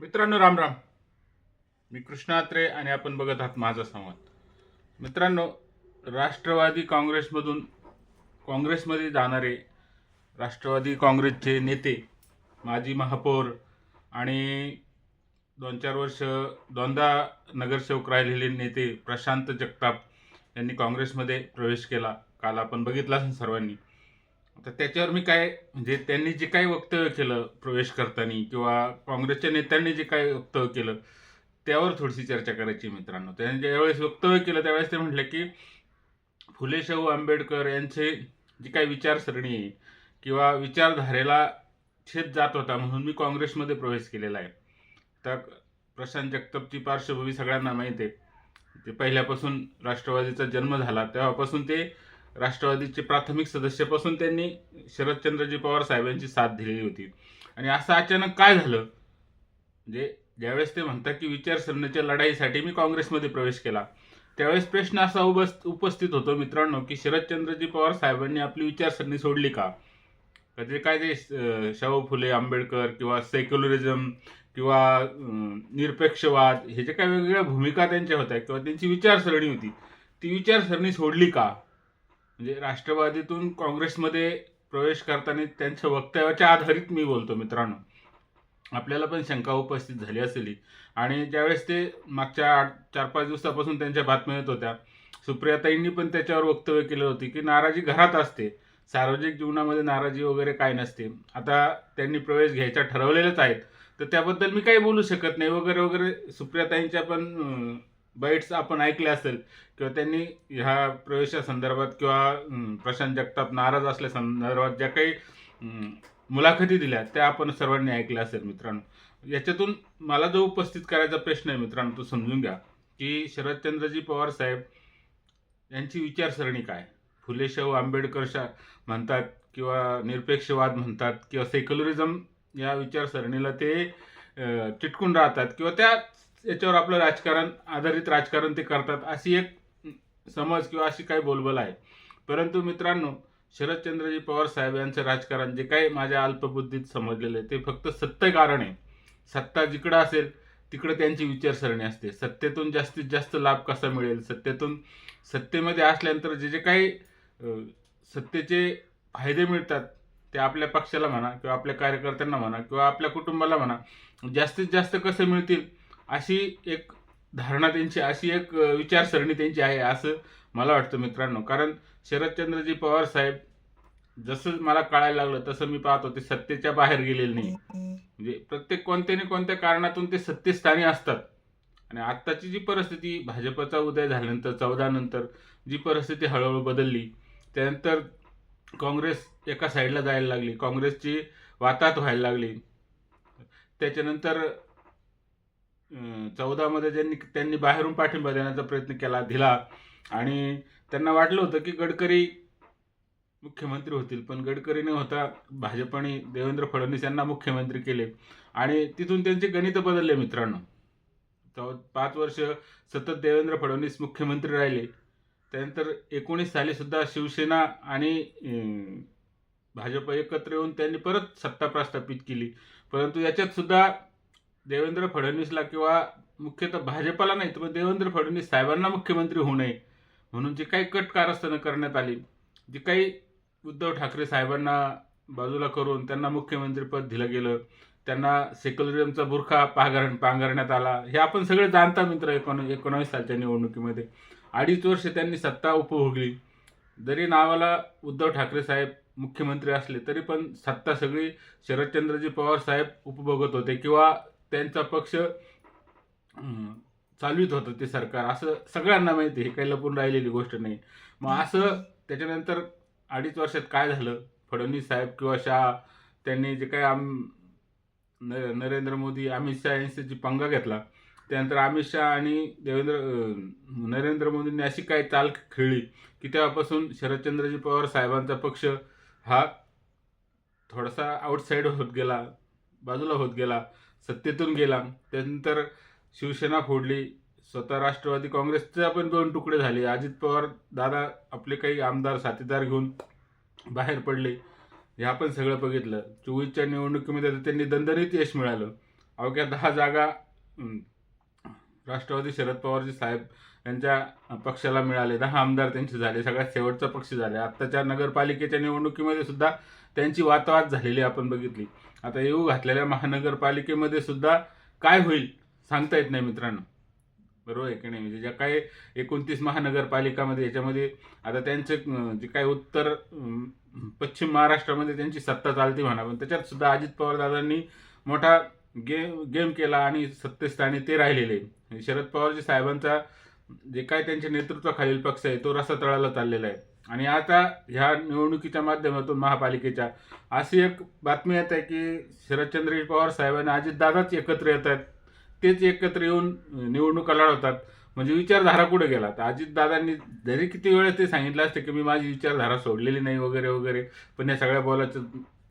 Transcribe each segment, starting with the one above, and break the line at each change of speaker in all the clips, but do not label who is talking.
मित्रांनो राम राम. मी कृष्णात्रे आणि आपण बघत आहात माझा संवाद. मित्रांनो राष्ट्रवादी काँग्रेसमधून काँग्रेसमध्ये जाणारे राष्ट्रवादी काँग्रेसचे नेते माजी महापौर आणि दोन चार वर्ष दोनदा नगरसेवक राहिलेले नेते प्रशांत जगताप यांनी काँग्रेसमध्ये प्रवेश केला. काल आपण बघितला सर्वांनी. तर त्याच्यावर मी काय म्हणजे त्यांनी जे काही वक्तव्य केलं प्रवेश करताना किंवा काँग्रेसच्या नेत्यांनी जे काही वक्तव्य केलं त्यावर थोडीशी चर्चा करायची मित्रांनो. त्यांनी ज्यावेळेस वक्तव्य केलं त्यावेळेस ते म्हटलं की फुले शाहू आंबेडकर यांचे जी काही विचारसरणी आहे किंवा विचारधारेला छेद जात होता म्हणून मी काँग्रेसमध्ये प्रवेश केलेला आहे. तर प्रशांत जगतापची पार्श्वभूमी सगळ्यांना माहीत आहे. ते पहिल्यापासून राष्ट्रवादीचा जन्म झाला तेव्हापासून ते राष्ट्रवादीचे प्राथमिक सदस्यापासून त्यांनी शरदचंद्रजी पवार साहेबांची साथ दिलेली होती. आणि असं अचानक काय झालं? म्हणजे ज्यावेळेस ते म्हणतात की विचारसरणीच्या लढाईसाठी मी काँग्रेसमध्ये प्रवेश केला त्यावेळेस प्रश्न असा उपस् उपस्थित होतो मित्रांनो की शरदचंद्रजी पवार साहेबांनी आपली विचारसरणी सोडली का? जे काय ते अं, शाहू फुले आंबेडकर किंवा सेक्युलरिझम किंवा निरपेक्षवाद हे जे काय वेगवेगळ्या भूमिका त्यांच्या होत्या किंवा त्यांची विचारसरणी होती ती विचारसरणी सोडली का? म्हणजे राष्ट्रवादीतून काँग्रेसमध्ये प्रवेश करताना त्यांच्या वक्तव्याच्या आधारित मी बोलतो मित्रांनो. आपल्याला पण शंका उपस्थित झाली असेल. आणि ज्यावेळेस ते मागच्या आठ चार पाच दिवसापासून त्यांच्या बातम्या येत होत्या सुप्रियाताईंनी पण त्याच्यावर वक्तव्य केलं होती की नाराजी घरात असते. सार्वजनिक जीवनामध्ये नाराजी वगैरे काय नसते. आता त्यांनी प्रवेश घ्यायचा ठरवलेलाच आहेत तर त्याबद्दल मी काही बोलू शकत नाही. वगैरे वगैरे सुप्रियाताईंच्या पण बाईट्स आपण ऐकल्या असेल किंवा त्यांनी ह्या प्रवेशासंदर्भात किंवा प्रशांत जगताप नाराज असल्या संदर्भात ज्या काही मुलाखती दिल्या त्या आपण सर्वांनी ऐकल्या असेल मित्रांनो. याच्यातून मला जो उपस्थित करायचा प्रश्न आहे मित्रांनो तो समजून घ्या की शरदचंद्रजी पवार साहेब यांची विचारसरणी काय? फुले शाहू आंबेडकर शा म्हणतात किंवा निरपेक्षवाद म्हणतात किंवा सेक्युलरिझम या विचारसरणीला ते चिटकून राहतात किंवा त्या याच्यावर आपलं राजकारण आधारित राजकारण ते करतात अशी एक समज किंवा अशी काही बोलबोल आहे. परंतु मित्रांनो शरदचंद्रजी पवार साहेब यांचं राजकारण जे काही माझ्या अल्पबुद्धीत समजलेलं आहे ते फक्त सत्य कारण आहे. सत्ता जिकडं असेल तिकडं त्यांची विचारसरणी असते. सत्तेतून जास्तीत जास्त लाभ कसा मिळेल? सत्तेतून सत्तेमध्ये असल्यानंतर जे जे काही सत्तेचे फायदे मिळतात ते आपल्या पक्षाला म्हणा किंवा आपल्या कार्यकर्त्यांना म्हणा किंवा आपल्या कुटुंबाला म्हणा जास्तीत जास्त कसे मिळतील? अशी एक धारणा त्यांची अशी एक विचारसरणी त्यांची आहे असं मला वाटतं मित्रांनो. कारण शरदचंद्रजी पवार साहेब जसं मला कळायला लागलं तसं मी पाहतो ते सत्तेच्या बाहेर गेलेले नाही. म्हणजे प्रत्येक कोणत्या ना कोणत्या कारणातून ते सत्तेस्थानी असतात. आणि आत्ताची जी परिस्थिती भाजपचा उदय झाल्यानंतर चौदा नंतर जी परिस्थिती हळूहळू बदलली त्यानंतर काँग्रेस एका साईडला जायला लागली. काँग्रेसची वातात व्हायला लागली. त्याच्यानंतर चौदामध्ये ज्यांनी त्यांनी बाहेरून पाठिंबा देण्याचा प्रयत्न केला दिला. आणि त्यांना वाटलं होतं की गडकरी मुख्यमंत्री होतील पण गडकरी न होता भाजपने देवेंद्र फडणवीस यांना मुख्यमंत्री केले. आणि तिथून त्यांचे गणित बदलले मित्रांनो. चौ पाच वर्ष सतत देवेंद्र फडणवीस मुख्यमंत्री राहिले. त्यानंतर एकोणीस साली सुद्धा शिवसेना आणि भाजप एकत्र येऊन त्यांनी परत सत्ता प्रस्थापित केली. परंतु याच्यात सुद्धा देवेंद्र फडणवीसला किंवा मुख्यतः भाजपला नाही तर मग देवेंद्र फडणवीस साहेबांना मुख्यमंत्री होऊ नये म्हणून जी काही कट कारस्थानं करण्यात आली जी काही उद्धव ठाकरे साहेबांना बाजूला करून त्यांना मुख्यमंत्रीपद दिलं गेलं त्यांना सेक्युलरिझमचा बुरखा पांघर पांघरण्यात आला हे आपण सगळे जाणता मित्र एकोण एकोणावीस सालच्या निवडणुकीमध्ये. अडीच वर्ष त्यांनी सत्ता उपभोगली. जरी नावाला उद्धव ठाकरे साहेब मुख्यमंत्री असले तरी पण सत्ता सगळी शरदचंद्रजी पवार साहेब उपभोगत होते किंवा त्यांचा पक्ष चालवीत चालवित होतं ते सरकार. असं सगळ्यांना माहिती आहे हे काही लपून राहिलेली गोष्ट नाही. मग असं त्याच्यानंतर अडीच वर्षात काय झालं? फडणवीस साहेब किंवा शाह त्यांनी जे काय आम नरेंद्र मोदी अमित शहा जी पंगा घेतला त्यानंतर अमित शहा आणि देवेंद्र नरेंद्र मोदींनी अशी काय चाल खेळली की तेव्हापासून शरदचंद्रजी पवार साहेबांचा पक्ष हा थोडासा आउटसाईड होत गेला बाजूला होत गेला. सत्तेतून गेला. त्यानंतर शिवसेना फोडली. स्वतः राष्ट्रवादी काँग्रेसचे पण दोन तुकडे झाले. अजित पवार दादा आपले काही आमदार साथीदार घेऊन बाहेर पडले. हे आपण सगळं बघितलं. चोवीसच्या निवडणुकीमध्ये तर त्यांनी दणदणीत यश मिळालं. अवघ्या दहा जागा राष्ट्रवादी शरद पवारजी साहेब यांच्या पक्षाला मिळाले. दहा आमदार त्यांचे झाले. सगळ्यात शेवटचा पक्ष झाले. आत्ताच्या नगरपालिकेच्या निवडणुकीमध्ये सुद्धा त्यांची वातावात झालेली आपण बघितली. आता येऊ घातलेल्या महानगरपालिकेमध्ये सुद्धा काय होईल सांगता येत नाही मित्रांनो. बरोबर आहे की नाही? म्हणजे ज्या काही एकोणतीस महानगरपालिकामध्ये याच्यामध्ये आता त्यांचे जे काय उत्तर पश्चिम महाराष्ट्रामध्ये त्यांची सत्ता चालते म्हणा पण त्याच्यात सुद्धा अजित पवार दादांनी मोठा गेम गेम केला आणि सत्तेस्थानी ते राहिलेले. शरद पवारजी साहेबांचा जे काय त्यांच्या नेतृत्वाखालील पक्ष आहे तो रसातळाला चाललेला आहे. आणि आता ह्या निवडणुकीच्या माध्यमातून महापालिकेच्या अशी एक बातमी येत आहे की शरदचंद्र पवार साहेब आणि अजितदादाच एकत्र येत आहेत. तेच एकत्र येऊन निवडणुका लढवतात. म्हणजे विचारधारा कुठे गेला? तर अजितदादांनी जरी किती वेळा ते सांगितलं असतं की मी माझी विचारधारा सोडलेली नाही वगैरे वगैरे पण या सगळ्या बोलाच्या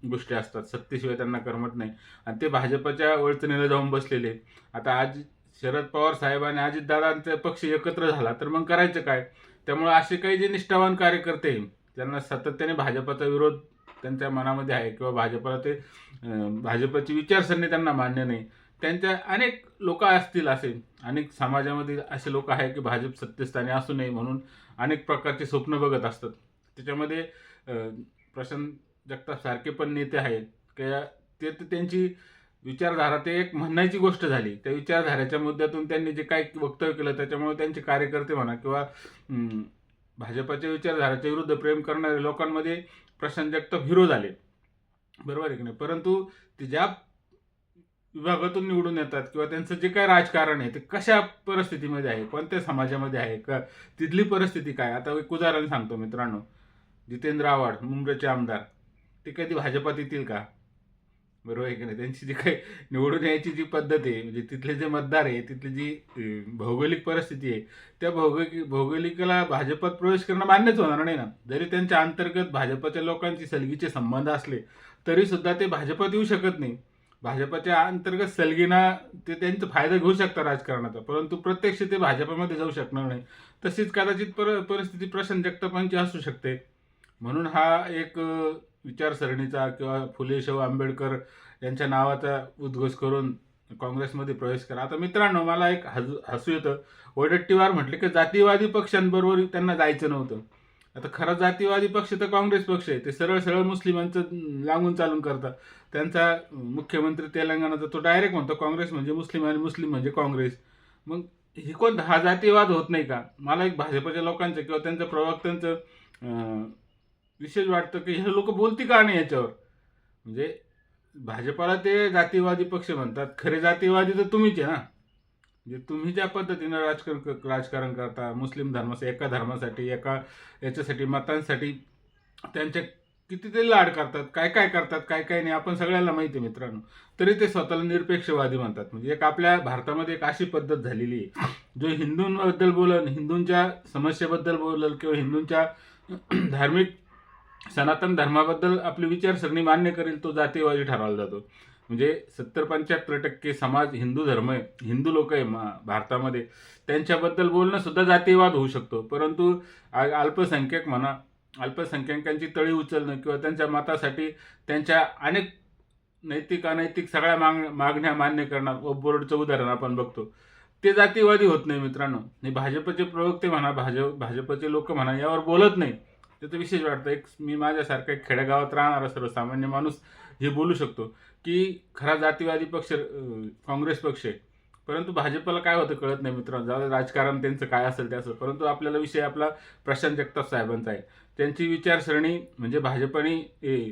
गोष्टी असतात. सत्तेशिवाय त्यांना करमत नाही. आणि ते भाजपच्या वळचणीला जाऊन बसलेले. आता आज शरद पवार साहेब आणि अजितदादांचा पक्ष एकत्र झाला तर मग करायचं काय? त्यामुळे असे काही जे निष्ठावान कार्यकर्ते त्यांना सातत्याने भाजपाचा विरोध त्यांच्या मनामध्ये आहे किंवा भाजपला ते भाजपाची भाजपची विचारसरणी त्यांना मान्य नाही त्यांच्या अनेक लोक असतील असे अनेक समाजामध्ये असे लोक आहे की भाजप सत्यस्थानी असू नये म्हणून अनेक प्रकारचे स्वप्न बघत असतात. त्याच्यामध्ये प्रशांत जगताप सारखे पण नेते आहेत की ते तर त्यांची विचारधारा ते एक म्हणण्याची गोष्ट झाली. त्या विचारधाराच्या मुद्द्यातून त्यांनी जे काय वक्तव्य केलं त्याच्यामुळे त्यांचे कार्यकर्ते म्हणा किंवा भाजपाच्या विचारधाराच्या विरुद्ध प्रेम करणाऱ्या लोकांमध्ये प्रशांत जगताप हिरो झाले. बरोबर आहे की नाही? परंतु ते ज्या विभागातून निवडून येतात किंवा त्यांचं जे काय राजकारण आहे ते कशा परिस्थितीमध्ये आहे? कोणत्या समाजामध्ये आहे? का तिथली परिस्थिती काय? आता एक उदाहरण सांगतो मित्रांनो. जितेंद्र आव्हाड मुंबईचे आमदार. ते कधी भाजपात येतील का? बरोबर आहे की नाही? त्यांची जी काही निवडून यायची जी पद्धत आहे म्हणजे तिथले जे मतदार आहे तिथली जी भौगोलिक परिस्थिती आहे त्या भौगोलिक भौगोलिकला भाजपात प्रवेश करणं मान्यच होणार नाही ना? जरी त्यांच्या अंतर्गत भाजपाच्या लोकांची सलगीचे संबंध असले तरी सुद्धा ते भाजपात येऊ शकत नाही. भाजपाच्या अंतर्गत सलगीना ते त्यांचा फायदा घेऊ शकतात राजकारणाचा परंतु प्रत्यक्ष ते भाजपामध्ये जाऊ शकणार नाही. तशीच कदाचित पर परिस्थिती प्रशांत जगतापांची असू शकते. म्हणून हा एक विचारसरणीचा किंवा फुले शाहू आंबेडकर यांच्या नावाचा उद्घोष करून काँग्रेसमध्ये प्रवेश करा आता मित्रांनो मला एक हज हसू येतं. वडट्टीवार म्हटले की जातीवादी पक्षांबरोबर त्यांना जायचं नव्हतं. आता खरा जातीवादी पक्ष तर काँग्रेस पक्ष आहे. ते सरळ सरळ मुस्लिमांचं लागून चालून करतात. त्यांचा मुख्यमंत्री तेलंगणाचा तो डायरेक्ट म्हणतो काँग्रेस म्हणजे मुस्लिम आणि मुस्लिम म्हणजे काँग्रेस. मग हे कोण? हा जातीवाद होत नाही का? मला एक भाजपच्या लोकांचं किंवा त्यांचं प्रवक्त्यांचं विशेष वाटतं की हे लोक बोलती का नाही याच्यावर? म्हणजे भाजपाला ते जातीवादी पक्ष म्हणतात. खरे जातीवादी तर तुम्हीच आहे ना. म्हणजे तुम्ही ज्या पद्धतीनं राजकारण क- राजकारण करता मुस्लिम धर्मासाठी एका धर्मासाठी एका याच्यासाठी मतांसाठी त्यांच्या कितीतरी लाड करतात काय काय करतात काय काय नाही आपण सगळ्यांना माहिती आहे मित्रांनो. तरी ते स्वतःला निरपेक्षवादी म्हणतात. म्हणजे एक आपल्या भारतामध्ये एक अशी पद्धत झालेली आहे. जो हिंदूंबद्दल बोलन हिंदूंच्या समस्येबद्दल बोलल किंवा हिंदूंच्या धार्मिक सनातन धर्माबद्दल आपली विचारसरणी मान्य करेल तो जातीवादी ठरवला जातो. म्हणजे सत्तर पंच्याहत्तर टक्के समाज हिंदू धर्म आहे हिंदू लोक आहे मा भारतामध्ये. त्यांच्याबद्दल बोलणं सुद्धा जातीवाद होऊ शकतो. परंतु अल्पसंख्यक अल्पसंख्याक म्हणा अल्पसंख्याकांची तळी उचलणं किंवा त्यांच्या मतासाठी त्यांच्या अनेक नैतिक अनैतिक सगळ्या माग मागण्या मान्य करणार व बोर्डचं उदाहरण आपण बघतो. ते जातीवादी होत नाही मित्रांनो. हे भाजपचे प्रवक्ते म्हणा भाजप भाजपचे लोक म्हणा यावर बोलत नाही. त्याचं विशेष वाटतं एक मी माझ्यासारखा एक खेडेगावात राहणारा सर्वसामान्य माणूस हे बोलू शकतो की खरा जातीवादी पक्ष काँग्रेस पक्ष आहे. परंतु भाजपला काय होतं कळत नाही मित्रांनो. जाऊ राजकारण त्यांचं काय असेल ते असेल परंतु आपल्याला विषय आपला प्रशांत जगताप साहेबांचा आहे. त्यांची विचारसरणी म्हणजे भाजपने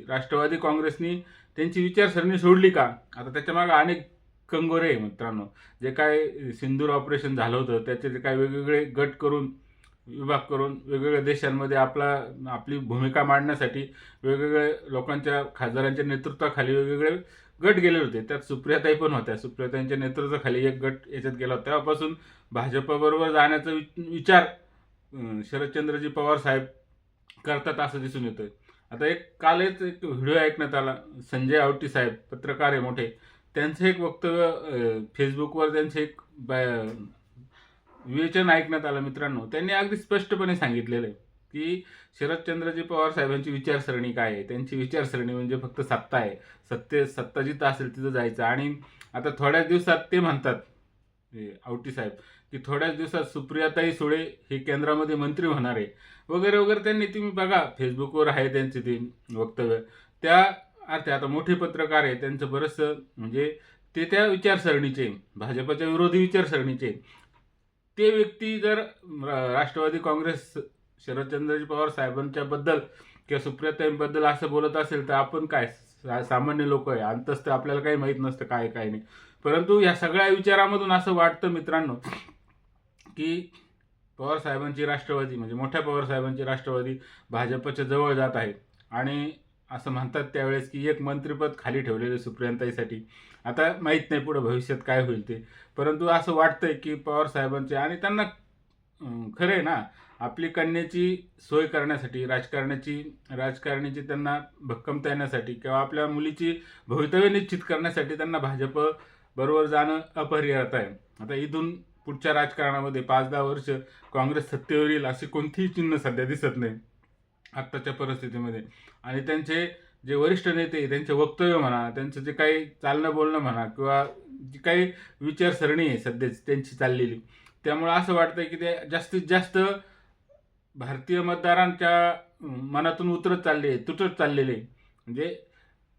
राष्ट्रवादी काँग्रेसनी त्यांची विचारसरणी सोडली का? आता त्याच्यामागे अनेक कंगोरे आहे मित्रांनो. जे काय सिंदूर ऑपरेशन झालं होतं त्याचे जे काय वेगवेगळे गट करून विभाग करून वेगवेगळ्या देशांमध्ये आपला आपली भूमिका मांडण्यासाठी वेगवेगळे लोकांच्या खासदारांच्या नेतृत्वाखाली वेगवेगळे गट गेले होते. त्यात सुप्रियाताई पण होत्या. सुप्रियाताईंच्या नेतृत्वाखाली एक गट याच्यात गेला होता. तेव्हापासून भाजपबरोबर जाण्याचा वि- विचार शरदचंद्रजी पवार साहेब करतात असं दिसून येतं आता एक कालच एक व्हिडिओ ऐकण्यात आला. संजय आवटी साहेब पत्रकार आहे मोठे. त्यांचं एक वक्तव्य फेसबुकवर त्यांचे एक विवेचन ऐकण्यात आलं मित्रांनो. त्यांनी अगदी स्पष्टपणे सांगितलेलं आहे की शरदचंद्रजी पवार साहेबांची विचारसरणी काय आहे? त्यांची विचारसरणी म्हणजे फक्त सत्ता आहे. सत्ते सत्ता जिथं असेल तिथं जायचं. आणि आता थोड्याच दिवसात ते म्हणतात हे आवटी साहेब की थोड्याच दिवसात सुप्रियाताई सुळे हे केंद्रामध्ये मंत्री होणार आहे. वगैरे वगैरे त्यांनी तुम्ही बघा फेसबुकवर आहे त्यांचे ते वक्तव्य. त्या अर्थ आता मोठे पत्रकार आहे त्यांचं बरंचसं म्हणजे ते त्या विचारसरणीचे भाजपच्या विरोधी विचारसरणीचे. ते व्यक्ती जर राष्ट्रवादी काँग्रेस शरदचंद्रजी पवार साहेबांच्या बद्दल किंवा सुप्रियाताईंबद्दल असं बोलत असेल तर आपण काय सा- सामान्य लोक आहे. अंतस्त आपल्याला काही माहीत नसतं काय काय नाही. परंतु या सगळ्या विचारामधून असं वाटतं मित्रांनो की पवार साहेबांची राष्ट्रवादी म्हणजे मोठ्या पवार साहेबांची राष्ट्रवादी भाजपच्या जवळ जात आहे. आणि असं म्हणतात त्यावेळेस की एक मंत्रिपद खाली ठेवलेले सुप्रियांताईसाठी. आता माहीत नाही पुढं भविष्यात काय होईल ते. परंतु असं वाटतंय की पवार साहेबांचे आणि त्यांना खरं आहे ना आपली कन्याची सोय करण्यासाठी राजकारणाची राजकारणाची त्यांना भक्कमता येण्यासाठी किंवा आपल्या मुलीची भवितव्य निश्चित करण्यासाठी त्यांना भाजप बरोबर जाणं अपरिहार्य आहे. आता इथून पुढच्या राजकारणामध्ये पाच दहा वर्ष काँग्रेस सत्तेवर येईल अशी कोणतीही चिन्ह सध्या दिसत नाही. आत्ताच्या परिस्थितीमध्ये आणि त्यांचे जे वरिष्ठ नेते त्यांचे वक्तव्य म्हणा त्यांचं जे काही चालणं बोलणं म्हणा किंवा जी काही विचारसरणी आहे सध्याच त्यांची चाललेली त्यामुळं असं वाटतं की ते जास्तीत जास्त भारतीय मतदारांच्या मनातून उतरत चालले आहे तुटत चाललेले आहे. म्हणजे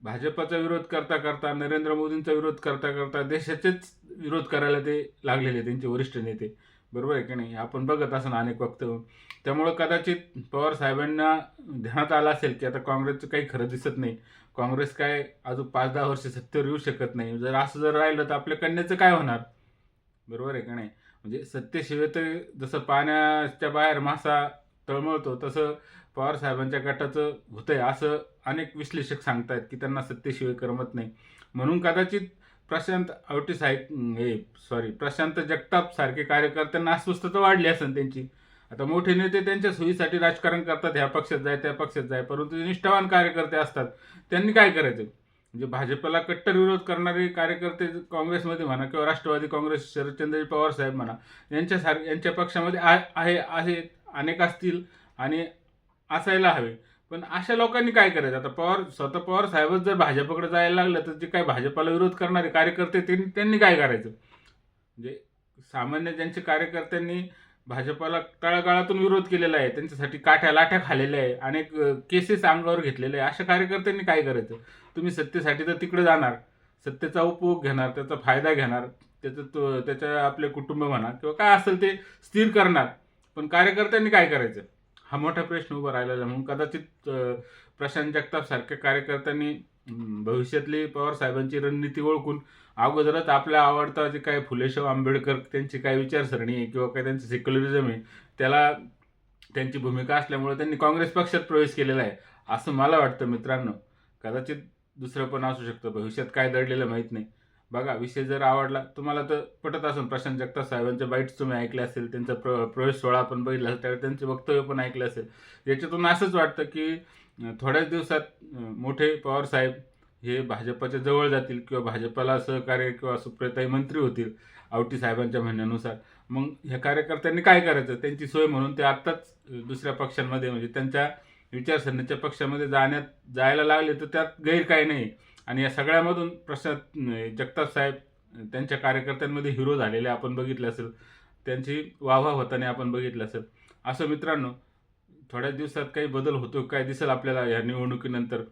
भाजपचा विरोध करता करता नरेंद्र मोदींचा विरोध करता करता देशाचेच विरोध करायला ते लागलेले त्यांचे वरिष्ठ नेते बरोबर आहे की नाही? आपण बघत असं अनेक वक्तव्य त्यामुळं कदाचित पवार साहेबांना ध्यानात आलं असेल की आता काँग्रेसचं काही खरं दिसत नाही. काँग्रेस काय अजून पाच दहा वर्ष सत्तेवर येऊ शकत नाही. जर असं जर राहिलं तर आपल्या कन्याचं काय होणार? बरोबर आहे का नाही? म्हणजे सत्तेशिवाय तर जसं पाण्याच्या बाहेर मासा तळमळतो तसं पवार साहेबांच्या गटाचं होतंय असं अनेक विश्लेषक सांगतायत की त्यांना सत्तेशिवाय करमत नाही. म्हणून कदाचित प्रशांत आवटे साहेब हे सॉरी प्रशांत जगताप सारखे कार्यकर्त्यांना अस्वस्थता वाढली असेल त्यांची. आता मोठे नेते त्यांच्या सोयीसाठी राजकारण करतात ह्या पक्षात जाय त्या पक्षात जाय परंतु जे निष्ठावान कार्यकर्ते असतात त्यांनी काय करायचं? म्हणजे भाजपला कट्टर विरोध करणारे कार्यकर्ते काँग्रेसमध्ये म्हणा किंवा राष्ट्रवादी काँग्रेस शरदचंद्र पवार साहेब म्हणा यांच्यासार यांच्या पक्षामध्ये आ- आहे आहेत अनेक असतील आणि असायला हवे. पण अशा लोकांनी काय करायचं? आता पवार स्वतः पवार साहेबच जर भाजपकडे जायला लागलं तर जे काय भाजपाला विरोध करणारे कार्यकर्ते त्यांनी त्यांनी काय करायचं? म्हणजे सामान्य ज्यांचे कार्यकर्त्यांनी भाजपाला तळागाळातून विरोध केलेला आहे त्यांच्यासाठी काठ्या लाठ्या खालेल्या आहे अनेक केसेस अंगावर घेतलेले आहे अशा कार्यकर्त्यांनी काय करायचं? तुम्ही सत्तेसाठी तर तिकडे जाणार सत्तेचा उपभोग घेणार त्याचा फायदा घेणार त्याचं तो त्याच्या आपले कुटुंब म्हणा किंवा काय असेल ते स्थिर करणार पण कार्यकर्त्यांनी काय करायचं? हा मोठा प्रश्न उभा राहिलेला आहे. म्हणून कदाचित प्रशांत जगताप सारख्या कार्यकर्त्यांनी भविष्यातली पवार साहेबांची रणनीती ओळखून अगोदरच आपल्या आवडता जे काय फुलेशाह आंबेडकर त्यांची काय विचारसरणी आहे किंवा काय त्यांचं सेक्युलरिझम आहे त्याला त्यांची भूमिका असल्यामुळे त्यांनी काँग्रेस पक्षात प्रवेश केलेला आहे असं मला वाटतं मित्रांनो. कदाचित दुसरं पण असू शकतं. भविष्यात काय दडलेलं माहीत नाही. बघा विषय जर आवडला तुम्हाला तर पटत असेल प्रशांत जगताप साहेबांच्या बाईट्स तुम्ही ऐकले असेल त्यांचा प्र प्रवेश सोहळा पण बघितला असेल त्यावेळी त्यांचे वक्तव्य पण ऐकले असेल. याच्यातून असंच वाटतं की थोड्याच दिवसात मोठे पवार साहेब हे भाजपच्या जवळ जातील किंवा भाजपला सहकार्य किंवा सुप्रियाताई मंत्री होतील आवटी साहेबांच्या म्हणण्यानुसार. मग ह्या कार्यकर्त्यांनी काय करायचं? त्यांची सोय म्हणून ते आत्ताच दुसऱ्या पक्षांमध्ये म्हणजे त्यांच्या विचारसरणीच्या पक्षामध्ये जाण्यात जायला लागले तर त्यात गैर काय नाही. आणि या सगळ्यामधून प्रशांत जगताप साहेब त्यांच्या कार्यकर्त्यांमध्ये हिरो झालेले आपण बघितलं असेल. त्यांची वाहवा होताना आपण बघितलं असेल. असं मित्रांनो थोड्याच दिवसात काही बदल होतो काय दिसेल आपल्याला ह्या निवडणुकीनंतर?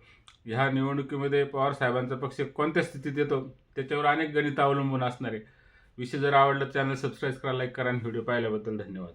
ह्या निवडणुकीमध्ये पवार साहेबांचा पक्ष कोणत्या स्थितीत येतो? त्याच्यावर अनेक गणित अवलंबून असणार आहे. विषय जर आवडला चॅनल सबस्क्राईब करा लाईक करा आणि व्हिडिओ पाहिल्याबद्दल धन्यवाद.